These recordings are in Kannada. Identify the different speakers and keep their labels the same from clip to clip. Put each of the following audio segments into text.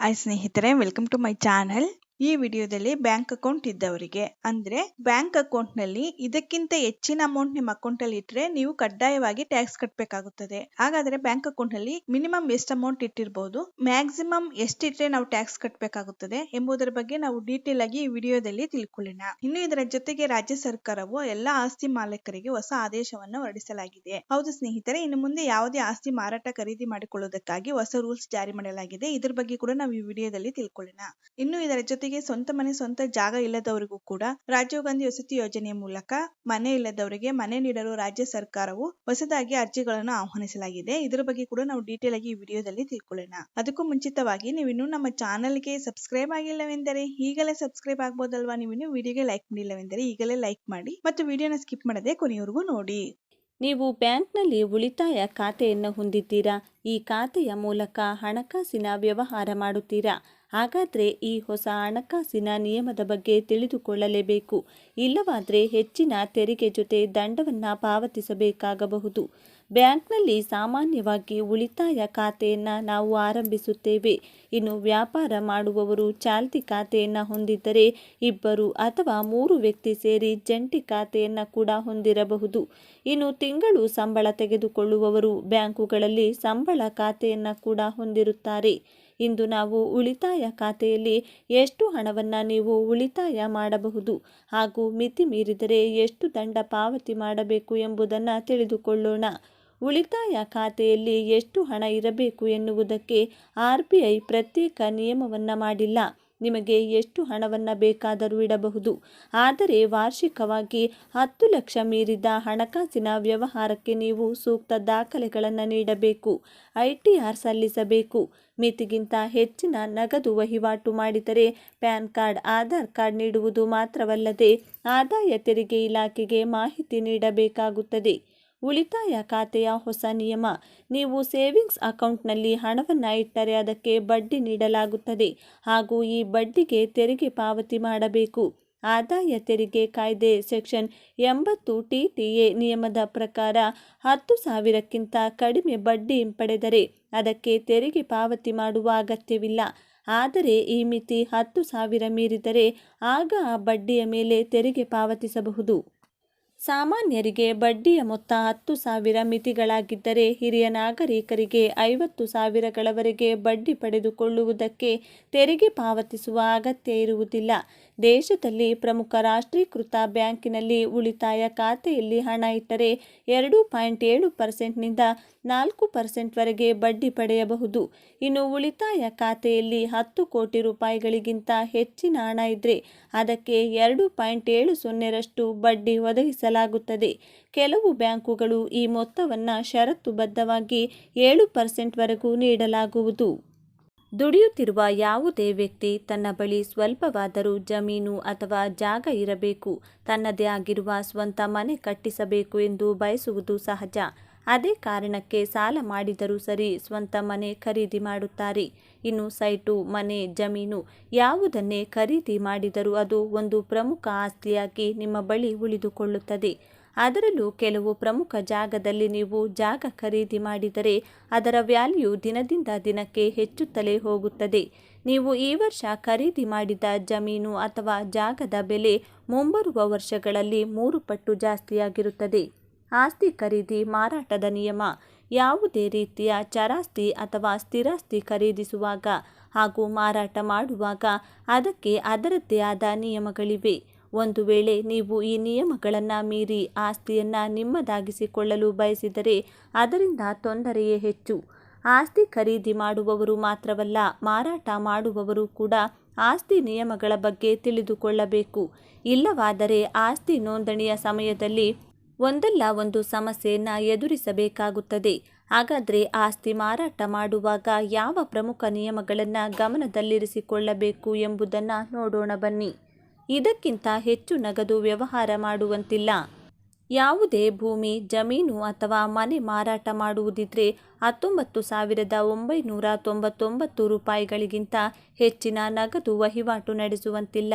Speaker 1: I Snehitare, welcome to my channel. ಈ ವಿಡಿಯೋದಲ್ಲಿ ಬ್ಯಾಂಕ್ ಅಕೌಂಟ್ ಇದ್ದವರಿಗೆ. ಅಂದ್ರೆ ಬ್ಯಾಂಕ್ ಅಕೌಂಟ್ನಲ್ಲಿ ಇದಕ್ಕಿಂತ ಹೆಚ್ಚಿನ ಅಮೌಂಟ್ ನಿಮ್ಮ ಅಕೌಂಟ್ ಅಲ್ಲಿ ಇಟ್ರೆ ನೀವು ಕಡ್ಡಾಯವಾಗಿ ಟ್ಯಾಕ್ಸ್ ಕಟ್ಟಬೇಕಾಗುತ್ತದೆ ಹಾಗಾದ್ರೆ ಬ್ಯಾಂಕ್ ಅಕೌಂಟ್ನಲ್ಲಿ ಮಿನಿಮಮ್ ಎಷ್ಟು ಅಮೌಂಟ್ ಇಟ್ಟಿರಬಹುದು ಮ್ಯಾಕ್ಸಿಮಮ್ ಎಷ್ಟಿಟ್ರೆ ನಾವು ಟ್ಯಾಕ್ಸ್ ಕಟ್ಟಬೇಕಾಗುತ್ತದೆ ಎಂಬುದರ ಬಗ್ಗೆ ನಾವು ಡೀಟೇಲ್ ಆಗಿ ಈ ವಿಡಿಯೋದಲ್ಲಿ ತಿಳ್ಕೊಳ್ಳೋಣ. ಇನ್ನು ಇದರ ಜೊತೆಗೆ ರಾಜ್ಯ ಸರ್ಕಾರವು ಎಲ್ಲಾ ಆಸ್ತಿ ಮಾಲೀಕರಿಗೆ ಹೊಸ ಆದೇಶವನ್ನು ಹೊರಡಿಸಲಾಗಿದೆ. ಹೌದು ಸ್ನೇಹಿತರೆ, ಇನ್ನು ಮುಂದೆ ಯಾವುದೇ ಆಸ್ತಿ ಮಾರಾಟ ಖರೀದಿ ಮಾಡಿಕೊಳ್ಳುವುದಕ್ಕಾಗಿ ಹೊಸ ರೂಲ್ಸ್ ಜಾರಿ ಮಾಡಲಾಗಿದೆ. ಇದರ ಬಗ್ಗೆ ಕೂಡ ನಾವು ಈ ವಿಡಿಯೋದಲ್ಲಿ ತಿಳ್ಕೊಳ್ಳೋಣ. ಇನ್ನು ಇದರ ಜೊತೆಗೆ ಸ್ವಂತ ಮನೆ, ಸ್ವಂತ ಜಾಗ ಇಲ್ಲದವರಿಗೂ ಕೂಡ ರಾಜೀವ್ ಗಾಂಧಿ ವಸತಿ ಯೋಜನೆಯ ಮೂಲಕ ಮನೆ ಇಲ್ಲದವರಿಗೆ ಮನೆ ನೀಡಲು ರಾಜ್ಯ ಸರ್ಕಾರವು ಹೊಸದಾಗಿ ಅರ್ಜಿಗಳನ್ನು ಆಹ್ವಾನಿಸಲಾಗಿದೆ. ಇದರ ಬಗ್ಗೆ ಕೂಡ ನಾವು ಡೀಟೇಲ್ ಆಗಿ ಈ ವಿಡಿಯೋದಲ್ಲಿ ತಿಳ್ಕೊಳ್ಳೋಣ. ಅದಕ್ಕೂ ಮುಂಚಿತವಾಗಿ ನೀವು ಇನ್ನೂ ನಮ್ಮ ಚಾನಲ್ಗೆ ಸಬ್ಸ್ಕ್ರೈಬ್ ಆಗಿಲ್ಲವೆಂದರೆ ಈಗಲೇ ಸಬ್ಸ್ಕ್ರೈಬ್ ಆಗ್ಬೋದಲ್ವಾ? ನೀವು ಇನ್ನೂ ವಿಡಿಯೋಗೆ ಲೈಕ್ ಮಾಡಿಲ್ಲವೆಂದರೆ ಈಗಲೇ ಲೈಕ್ ಮಾಡಿ ಮತ್ತು ವಿಡಿಯೋನ ಸ್ಕಿಪ್ ಮಾಡದೆ ಕೊನೆಯವರೆಗೂ ನೋಡಿ.
Speaker 2: ನೀವು ಬ್ಯಾಂಕ್ನಲ್ಲಿ ಉಳಿತಾಯ ಖಾತೆಯನ್ನು ಹೊಂದಿದ್ದೀರಾ? ಈ ಖಾತೆಯ ಮೂಲಕ ಹಣಕಾಸಿನ ವ್ಯವಹಾರ ಮಾಡುತ್ತೀರಾ? ಹಾಗಾದರೆ ಈ ಹೊಸ ಹಣಕಾಸಿನ ನಿಯಮದ ಬಗ್ಗೆ ತಿಳಿದುಕೊಳ್ಳಲೇಬೇಕು. ಇಲ್ಲವಾದರೆ ಹೆಚ್ಚಿನ ತೆರಿಗೆ ಜೊತೆ ದಂಡವನ್ನು ಪಾವತಿಸಬೇಕಾಗಬಹುದು. ಬ್ಯಾಂಕ್ನಲ್ಲಿ ಸಾಮಾನ್ಯವಾಗಿ ಉಳಿತಾಯ ಖಾತೆಯನ್ನು ನಾವು ಆರಂಭಿಸುತ್ತೇವೆ. ಇನ್ನು ವ್ಯಾಪಾರ ಮಾಡುವವರು ಚಾಲ್ತಿ ಖಾತೆಯನ್ನು ಹೊಂದಿದ್ದರೆ ಇಬ್ಬರು ಅಥವಾ ಮೂರು ವ್ಯಕ್ತಿ ಸೇರಿ ಜಂಟಿ ಖಾತೆಯನ್ನು ಕೂಡ ಹೊಂದಿರಬಹುದು. ಇನ್ನು ತಿಂಗಳು ಸಂಬಳ ತೆಗೆದುಕೊಳ್ಳುವವರು ಬ್ಯಾಂಕುಗಳಲ್ಲಿ ಸಂಬಳ ಖಾತೆಯನ್ನು ಕೂಡ ಹೊಂದಿರುತ್ತಾರೆ. ಇಂದು ನಾವು ಉಳಿತಾಯ ಖಾತೆಯಲ್ಲಿ ಎಷ್ಟು ಹಣವನ್ನು ನೀವು ಉಳಿತಾಯ ಮಾಡಬಹುದು ಹಾಗೂ ಮಿತಿ ಮೀರಿದರೆ ಎಷ್ಟು ದಂಡ ಪಾವತಿ ಮಾಡಬೇಕು ಎಂಬುದನ್ನು ತಿಳಿದುಕೊಳ್ಳೋಣ. ಉಳಿತಾಯ ಖಾತೆಯಲ್ಲಿ ಎಷ್ಟು ಹಣ ಇರಬೇಕು ಎನ್ನುವುದಕ್ಕೆ ಆರ್ ಬಿ ಐ ಪ್ರತ್ಯೇಕ ನಿಯಮವನ್ನು ಮಾಡಿಲ್ಲ. ನಿಮಗೆ ಎಷ್ಟು ಹಣವನ್ನು ಬೇಕಾದರೂ ಇಡಬಹುದು. ಆದರೆ ವಾರ್ಷಿಕವಾಗಿ ಹತ್ತು ಲಕ್ಷ ಮೀರಿದ ಹಣಕಾಸಿನ ವ್ಯವಹಾರಕ್ಕೆ ನೀವು ಸೂಕ್ತ ದಾಖಲೆಗಳನ್ನು ನೀಡಬೇಕು. ಐ ಟಿ ಆರ್ ಸಲ್ಲಿಸಬೇಕು. ಮಿತಿಗಿಂತ ಹೆಚ್ಚಿನ ನಗದು ವಹಿವಾಟು ಮಾಡಿದರೆ ಪ್ಯಾನ್ ಕಾರ್ಡ್, ಆಧಾರ್ ಕಾರ್ಡ್ ನೀಡುವುದು ಮಾತ್ರವಲ್ಲದೆ ಆದಾಯ ತೆರಿಗೆ ಇಲಾಖೆಗೆ ಮಾಹಿತಿ ನೀಡಬೇಕಾಗುತ್ತದೆ. ಉಳಿತಾಯ ಖಾತೆಯ ಹೊಸ ನಿಯಮ. ನೀವು ಸೇವಿಂಗ್ಸ್ ಅಕೌಂಟ್ನಲ್ಲಿ ಹಣವನ್ನು ಇಟ್ಟರೆ ಅದಕ್ಕೆ ಬಡ್ಡಿ ನೀಡಲಾಗುತ್ತದೆ ಹಾಗೂ ಈ ಬಡ್ಡಿಗೆ ತೆರಿಗೆ ಪಾವತಿ ಮಾಡಬೇಕು. ಆದಾಯ ತೆರಿಗೆ ಕಾಯ್ದೆ ಸೆಕ್ಷನ್ ಎಂಬತ್ತು ಟಿ ಟಿ ಎ ನಿಯಮದ ಪ್ರಕಾರ ಹತ್ತು ಸಾವಿರಕ್ಕಿಂತ ಕಡಿಮೆ ಬಡ್ಡಿ ಹಿಂಪಡೆದರೆ ಅದಕ್ಕೆ ತೆರಿಗೆ ಪಾವತಿ ಮಾಡುವ ಅಗತ್ಯವಿಲ್ಲ. ಆದರೆ ಈ ಮಿತಿ ಹತ್ತು ಸಾವಿರ ಮೀರಿದರೆ ಆಗ ಆ ಬಡ್ಡಿಯ ಮೇಲೆ ತೆರಿಗೆ ಪಾವತಿಸಬಹುದು. ಸಾಮಾನ್ಯರಿಗೆ ಬಡ್ಡಿಯ ಮೊತ್ತ ಹತ್ತು ಸಾವಿರ ಮಿತಿಗಳಾಗಿದ್ದರೆ ಹಿರಿಯ ನಾಗರಿಕರಿಗೆ ಐವತ್ತು ಸಾವಿರಗಳವರೆಗೆ ಬಡ್ಡಿ ಪಡೆದುಕೊಳ್ಳುವುದಕ್ಕೆ ತೆರಿಗೆ ಪಾವತಿಸುವ ಅಗತ್ಯ ಇರುವುದಿಲ್ಲ. ದೇಶದಲ್ಲಿ ಪ್ರಮುಖ ರಾಷ್ಟ್ರೀಕೃತ ಬ್ಯಾಂಕಿನಲ್ಲಿ ಉಳಿತಾಯ ಖಾತೆಯಲ್ಲಿ ಹಣ ಇಟ್ಟರೆ ಎರಡು ಪಾಯಿಂಟ್ ಏಳು ಪರ್ಸೆಂಟ್ನಿಂದ ನಾಲ್ಕು ಪರ್ಸೆಂಟ್ವರೆಗೆ ಬಡ್ಡಿ ಪಡೆಯಬಹುದು. ಇನ್ನು ಉಳಿತಾಯ ಖಾತೆಯಲ್ಲಿ ಹತ್ತು ಕೋಟಿ ರೂಪಾಯಿಗಳಿಗಿಂತ ಹೆಚ್ಚಿನ ಹಣ ಇದ್ದರೆ ಅದಕ್ಕೆ ಎರಡು ಪಾಯಿಂಟ್ ಏಳು ಸೊನ್ನೆರಷ್ಟು ಬಡ್ಡಿ ಒದಗಿಸಲಾಗುತ್ತದೆ ಕೆಲವು ಬ್ಯಾಂಕುಗಳು ಈ ಮೊತ್ತವನ್ನು ಷರತ್ತುಬದ್ಧವಾಗಿ ಏಳು ಪರ್ಸೆಂಟ್ವರೆಗೂ ನೀಡಲಾಗುವುದು. ದುಡಿಯುತ್ತಿರುವ ಯಾವುದೇ ವ್ಯಕ್ತಿ ತನ್ನ ಬಳಿ ಸ್ವಲ್ಪವಾದರೂ ಜಮೀನು ಅಥವಾ ಜಾಗ ಇರಬೇಕು. ತನ್ನದೇ ಆಗಿರುವ ಸ್ವಂತ ಮನೆ ಕಟ್ಟಿಸಬೇಕು ಎಂದು ಬಯಸುವುದು ಸಹಜ. ಅದೇ ಕಾರಣಕ್ಕೆ ಸಾಲ ಮಾಡಿದರೂ ಸರಿ ಸ್ವಂತ ಮನೆ ಖರೀದಿ ಮಾಡುತ್ತಾರೆ. ಇನ್ನು ಸೈಟು, ಮನೆ, ಜಮೀನು ಯಾವುದನ್ನೇ ಖರೀದಿ ಮಾಡಿದರೂ ಅದು ಒಂದು ಪ್ರಮುಖ ಆಸ್ತಿಯಾಗಿ ನಿಮ್ಮ ಬಳಿ ಉಳಿದುಕೊಳ್ಳುತ್ತದೆ. ಅದರಲ್ಲೂ ಕೆಲವು ಪ್ರಮುಖ ಜಾಗದಲ್ಲಿ ನೀವು ಜಾಗ ಖರೀದಿ ಮಾಡಿದರೆ ಅದರ ವ್ಯಾಲ್ಯೂ ದಿನದಿಂದ ದಿನಕ್ಕೆ ಹೆಚ್ಚುತ್ತಲೇ ಹೋಗುತ್ತದೆ. ನೀವು ಈ ವರ್ಷ ಖರೀದಿ ಮಾಡಿದ ಜಮೀನು ಅಥವಾ ಜಾಗದ ಬೆಲೆ ಮುಂಬರುವ ವರ್ಷಗಳಲ್ಲಿ ಮೂರು ಪಟ್ಟು ಜಾಸ್ತಿಯಾಗಿರುತ್ತದೆ. ಆಸ್ತಿ ಖರೀದಿ ಮಾರಾಟದ ನಿಯಮ. ಯಾವುದೇ ರೀತಿಯ ಚರಾಸ್ತಿ ಅಥವಾ ಸ್ಥಿರಾಸ್ತಿ ಖರೀದಿಸುವಾಗ ಹಾಗೂ ಮಾರಾಟ ಮಾಡುವಾಗ ಅದಕ್ಕೆ ಅದರದ್ದೇ ಆದ ನಿಯಮಗಳಿವೆ. ಒಂದು ವೇಳೆ ನೀವು ಈ ನಿಯಮಗಳನ್ನು ಮೀರಿ ಆಸ್ತಿಯನ್ನು ನಿಮ್ಮದಾಗಿಸಿಕೊಳ್ಳಲು ಬಯಸಿದರೆ ಅದರಿಂದ ತೊಂದರೆಯೇ ಹೆಚ್ಚು. ಆಸ್ತಿ ಖರೀದಿ ಮಾಡುವವರು ಮಾತ್ರವಲ್ಲ, ಮಾರಾಟ ಮಾಡುವವರು ಕೂಡ ಆಸ್ತಿ ನಿಯಮಗಳ ಬಗ್ಗೆ ತಿಳಿದುಕೊಳ್ಳಬೇಕು. ಇಲ್ಲವಾದರೆ ಆಸ್ತಿ ನೋಂದಣಿಯ ಸಮಯದಲ್ಲಿ ಒಂದಲ್ಲ ಒಂದು ಸಮಸ್ಯೆಯನ್ನು ಎದುರಿಸಬೇಕಾಗುತ್ತದೆ. ಹಾಗಾದರೆ ಆಸ್ತಿ ಮಾರಾಟ ಮಾಡುವಾಗ ಯಾವ ಪ್ರಮುಖ ನಿಯಮಗಳನ್ನು ಗಮನದಲ್ಲಿರಿಸಿಕೊಳ್ಳಬೇಕು ಎಂಬುದನ್ನು ನೋಡೋಣ ಬನ್ನಿ. ಇದಕ್ಕಿಂತ ಹೆಚ್ಚು ನಗದು ವ್ಯವಹಾರ ಮಾಡುವಂತಿಲ್ಲ. ಯಾವುದೇ ಭೂಮಿ, ಜಮೀನು ಅಥವಾ ಮನೆ ಮಾರಾಟ ಮಾಡುವುದಿದ್ರೆ ಹತ್ತೊಂಬತ್ತು ಸಾವಿರದ ಒಂಬೈನೂರ ತೊಂಬತ್ತೊಂಬತ್ತು ರೂಪಾಯಿಗಳಿಗಿಂತ ಹೆಚ್ಚಿನ ನಗದು ವಹಿವಾಟು ನಡೆಸುವಂತಿಲ್ಲ.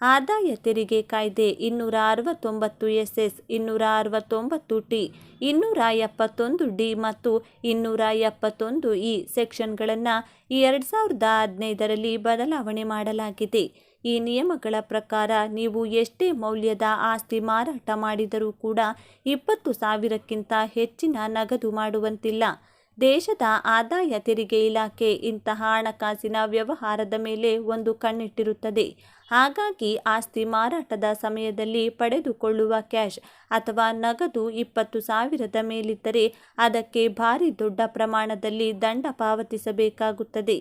Speaker 2: ಆದಾಯ ತೆರಿಗೆ ಕಾಯ್ದೆ ಇನ್ನೂರ ಅರವತ್ತೊಂಬತ್ತು ಎಸ್ ಎಸ್ ಇನ್ನೂರ ಅರವತ್ತೊಂಬತ್ತು ಟಿ ಇನ್ನೂರ ಎಪ್ಪತ್ತೊಂದು ಡಿ ಮತ್ತು ಇನ್ನೂರ ಎಪ್ಪತ್ತೊಂದು ಇ ಸೆಕ್ಷನ್ಗಳನ್ನು ಎರಡು ಸಾವಿರದ ಹದಿನೈದರಲ್ಲಿ ಬದಲಾವಣೆ ಮಾಡಲಾಗಿದೆ. ಈ ನಿಯಮಗಳ ಪ್ರಕಾರ ನೀವು ಎಷ್ಟೇ ಮೌಲ್ಯದ ಆಸ್ತಿ ಮಾರಾಟ ಮಾಡಿದರೂ ಕೂಡ ಇಪ್ಪತ್ತು ಸಾವಿರಕ್ಕಿಂತ ಹೆಚ್ಚಿನ ನಗದು ಮಾಡುವಂತಿಲ್ಲ. ದೇಶದ ಆದಾಯ ತೆರಿಗೆ ಇಲಾಖೆ ಇಂತಹ ಹಣಕಾಸಿನ ವ್ಯವಹಾರದ ಮೇಲೆ ಒಂದು ಕಣ್ಣಿಟ್ಟಿರುತ್ತದೆ. ಹಾಗಾಗಿ ಆಸ್ತಿ ಮಾರಾಟದ ಸಮಯದಲ್ಲಿ ಪಡೆದುಕೊಳ್ಳುವ ಕ್ಯಾಶ್ ಅಥವಾ ನಗದು ಇಪ್ಪತ್ತು ಸಾವಿರದ ಮೇಲಿದ್ದರೆ ಅದಕ್ಕೆ ಭಾರಿ ದೊಡ್ಡ ಪ್ರಮಾಣದಲ್ಲಿ ದಂಡ ಪಾವತಿಸಬೇಕಾಗುತ್ತದೆ.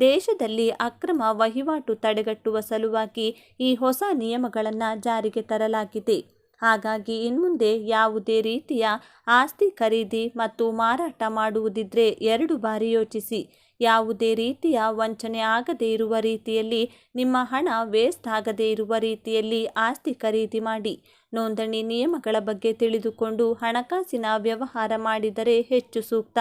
Speaker 2: ದೇಶದಲ್ಲಿ ಅಕ್ರಮ ವಹಿವಾಟು ತಡೆಗಟ್ಟುವ ಸಲುವಾಗಿ ಈ ಹೊಸ ನಿಯಮಗಳನ್ನು ಜಾರಿಗೆ ತರಲಾಗಿದೆ. ಹಾಗಾಗಿ ಇನ್ಮುಂದೆ ಯಾವುದೇ ರೀತಿಯ ಆಸ್ತಿ ಖರೀದಿ ಮತ್ತು ಮಾರಾಟ ಮಾಡುವುದಿದ್ರೆ ಎರಡು ಬಾರಿ ಯೋಚಿಸಿ. ಯಾವುದೇ ರೀತಿಯ ವಂಚನೆ ಆಗದೇ ಇರುವ ರೀತಿಯಲ್ಲಿ, ನಿಮ್ಮ ಹಣ ವೇಸ್ಟ್ ಆಗದೇ ಇರುವ ರೀತಿಯಲ್ಲಿ ಆಸ್ತಿ ಖರೀದಿ ಮಾಡಿ. ನೋಂದಣಿ ನಿಯಮಗಳ ಬಗ್ಗೆ ತಿಳಿದುಕೊಂಡು ಹಣಕಾಸಿನ ವ್ಯವಹಾರ ಮಾಡಿದರೆ ಹೆಚ್ಚು ಸೂಕ್ತ.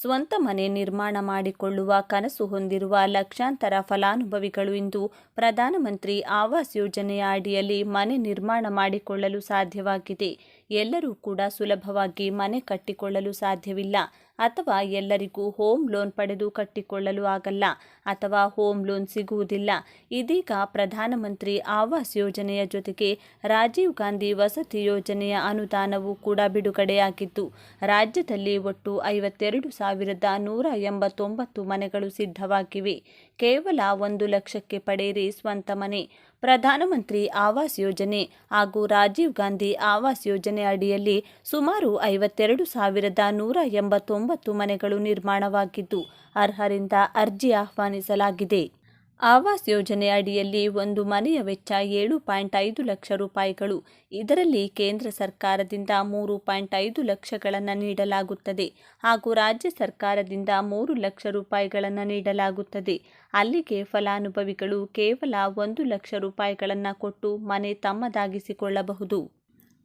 Speaker 2: ಸ್ವಂತ ಮನೆ ನಿರ್ಮಾಣ ಮಾಡಿಕೊಳ್ಳುವ ಕನಸು ಹೊಂದಿರುವ ಲಕ್ಷಾಂತರ ಫಲಾನುಭವಿಗಳು ಇಂದು ಪ್ರಧಾನಮಂತ್ರಿ ಆವಾಸ್ ಯೋಜನೆಯ ಅಡಿಯಲ್ಲಿ ಮನೆ ನಿರ್ಮಾಣ ಮಾಡಿಕೊಳ್ಳಲು ಸಾಧ್ಯವಾಗಿದೆ. ಎಲ್ಲರೂ ಕೂಡ ಸುಲಭವಾಗಿ ಮನೆ ಕಟ್ಟಿಕೊಳ್ಳಲು ಸಾಧ್ಯವಿಲ್ಲ. ಅಥವಾ ಎಲ್ಲರಿಗೂ ಹೋಮ್ ಲೋನ್ ಪಡೆದು ಕಟ್ಟಿಕೊಳ್ಳಲು ಆಗಲ್ಲ. ಅಥವಾ ಹೋಮ್ ಲೋನ್ ಸಿಗುವುದಿಲ್ಲ. ಇದೀಗ ಪ್ರಧಾನಮಂತ್ರಿ ಆವಾಸ್ ಯೋಜನೆಯ ಜೊತೆಗೆ ರಾಜೀವ್ ಗಾಂಧಿ ವಸತಿ ಯೋಜನೆಯ ಅನುದಾನವೂ ಕೂಡ ಬಿಡುಗಡೆಯಾಗಿದ್ದು, ರಾಜ್ಯದಲ್ಲಿ ಒಟ್ಟು ಐವತ್ತೆರಡು ಸಾವಿರದ ನೂರ ಎಂಬತ್ತೊಂಬತ್ತು ಮನೆಗಳು ಸಿದ್ಧವಾಗಿವೆ. ಕೇವಲ ಒಂದು ಲಕ್ಷಕ್ಕೆ ಪಡೆಯಿರಿ ಸ್ವಂತ ಮನೆ. ಪ್ರಧಾನಮಂತ್ರಿ ಆವಾಸ್ ಯೋಜನೆ ಹಾಗೂ ರಾಜೀವ್ ಗಾಂಧಿ ಆವಾಸ್ ಯೋಜನೆ ಅಡಿಯಲ್ಲಿ ಸುಮಾರು ಐವತ್ತೆರಡು ಸಾವಿರದ ನೂರ ಎಂಬತ್ತೊಂಬತ್ತು ಮನೆಗಳು ನಿರ್ಮಾಣವಾಗಿದ್ದು, ಅರ್ಹರಿಂದ ಅರ್ಜಿ ಆಹ್ವಾನಿಸಲಾಗಿದೆ. ಆವಾಸ್ ಯೋಜನೆ ಅಡಿಯಲ್ಲಿ ಒಂದು ಮನೆಯ ವೆಚ್ಚ ಏಳು ಪಾಯಿಂಟ್ ಐದು ಲಕ್ಷ ರೂಪಾಯಿಗಳು. ಇದರಲ್ಲಿ ಕೇಂದ್ರ ಸರ್ಕಾರದಿಂದ ಮೂರು ಪಾಯಿಂಟ್ ಐದು ಲಕ್ಷಗಳನ್ನು ನೀಡಲಾಗುತ್ತದೆ ಹಾಗೂ ರಾಜ್ಯ ಸರ್ಕಾರದಿಂದ ಮೂರು ಲಕ್ಷ ರೂಪಾಯಿಗಳನ್ನು ನೀಡಲಾಗುತ್ತದೆ. ಅಲ್ಲಿಗೆ ಫಲಾನುಭವಿಗಳು ಕೇವಲ ಒಂದು ಲಕ್ಷ ರೂಪಾಯಿಗಳನ್ನು ಕೊಟ್ಟು ಮನೆ ತಮ್ಮದಾಗಿಸಿಕೊಳ್ಳಬಹುದು.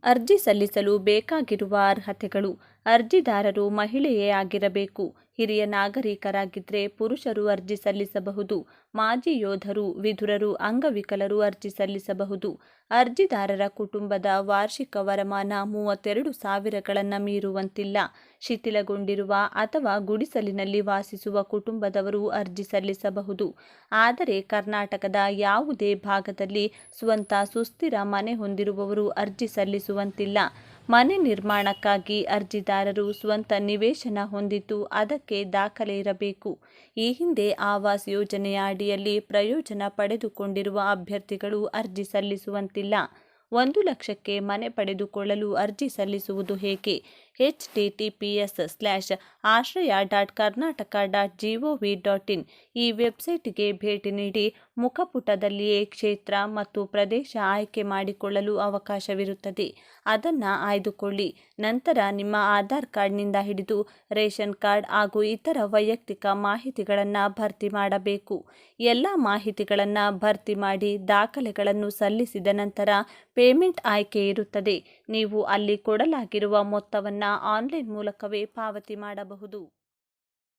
Speaker 2: ಅರ್ಜಿ ಸಲ್ಲಿಸಲು ಬೇಕಾಗಿರುವ ಅರ್ಹತೆಗಳು ಅರ್ಜಿದಾರರು ಮಹಿಳೆಯೇ ಆಗಿರಬೇಕು. ಹಿರಿಯ ನಾಗರಿಕರಾಗಿದ್ದರೆ ಪುರುಷರು ಅರ್ಜಿ ಸಲ್ಲಿಸಬಹುದು, ಮಾಜಿ ಯೋಧರು, ವಿಧುರರು, ಅಂಗವಿಕಲರು ಅರ್ಜಿ ಸಲ್ಲಿಸಬಹುದು. ಅರ್ಜಿದಾರರ ಕುಟುಂಬದ ವಾರ್ಷಿಕ ವರಮಾನ ಮೂವತ್ತೆರಡು ಸಾವಿರಗಳನ್ನು ಮೀರುವಂತಿಲ್ಲ. ಶಿಥಿಲಗೊಂಡಿರುವ ಅಥವಾ ಗುಡಿಸಲಿನಲ್ಲಿ ವಾಸಿಸುವ ಕುಟುಂಬದವರು ಅರ್ಜಿ ಸಲ್ಲಿಸಬಹುದು. ಆದರೆ ಕರ್ನಾಟಕದ ಯಾವುದೇ ಭಾಗದಲ್ಲಿ ಸ್ವಂತ ಸುಸ್ಥಿರ ಮನೆ ಹೊಂದಿರುವವರು ಅರ್ಜಿ ಸಲ್ಲಿಸುವಂತಿಲ್ಲ. ಮನೆ ನಿರ್ಮಾಣಕ್ಕಾಗಿ ಅರ್ಜಿದಾರರು ಸ್ವಂತ ನಿವೇಶನ ಹೊಂದಿದ್ದು ಅದಕ್ಕೆ ದಾಖಲೆ ಇರಬೇಕು. ಈ ಹಿಂದೆ ಆವಾಸ್ ಯೋಜನೆಯ ಅಡಿಯಲ್ಲಿ ಪ್ರಯೋಜನ ಪಡೆದುಕೊಂಡಿರುವ ಅಭ್ಯರ್ಥಿಗಳು ಅರ್ಜಿ ಸಲ್ಲಿಸುವಂತಿಲ್ಲ. ಒಂದು ಲಕ್ಷಕ್ಕೆ ಮನೆ ಪಡೆದುಕೊಳ್ಳಲು ಅರ್ಜಿ ಸಲ್ಲಿಸುವುದು ಹೇಗೆ? H T T P S slash Ashraya dot Karnataka dot G O V dot in ಈ ವೆಬ್ಸೈಟ್ಗೆ ಭೇಟಿ ನೀಡಿ ಮುಖಪುಟದಲ್ಲಿಯೇ ಕ್ಷೇತ್ರ ಮತ್ತು ಪ್ರದೇಶ ಆಯ್ಕೆ ಮಾಡಿಕೊಳ್ಳಲು ಅವಕಾಶವಿರುತ್ತದೆ. ಅದನ್ನು ಆಯ್ದುಕೊಳ್ಳಿ. ನಂತರ ನಿಮ್ಮ ಆಧಾರ್ ಕಾರ್ಡ್ನಿಂದ ಹಿಡಿದು ರೇಷನ್ ಕಾರ್ಡ್ ಹಾಗೂ ಇತರ ವೈಯಕ್ತಿಕ ಮಾಹಿತಿಗಳನ್ನು ಭರ್ತಿ ಮಾಡಬೇಕು. ಎಲ್ಲ ಮಾಹಿತಿಗಳನ್ನು ಭರ್ತಿ ಮಾಡಿ ದಾಖಲೆಗಳನ್ನು ಸಲ್ಲಿಸಿದ ನಂತರ ಪೇಮೆಂಟ್ ಆಯ್ಕೆ ಇರುತ್ತದೆ. ನೀವು ಅಲ್ಲಿ ಕೊಡಲಾಗಿರುವ ಮೊತ್ತವನ್ನು ಆನ್ಲೈನ್ ಮೂಲಕವೇ ಪಾವತಿ ಮಾಡಬಹುದು.